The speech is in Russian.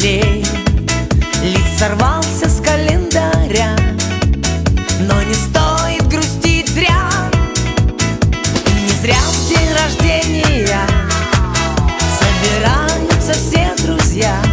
друзей Лист сорвался с календаря Но не стоит грустить зря. Не зря в день рождения Собираются все друзья.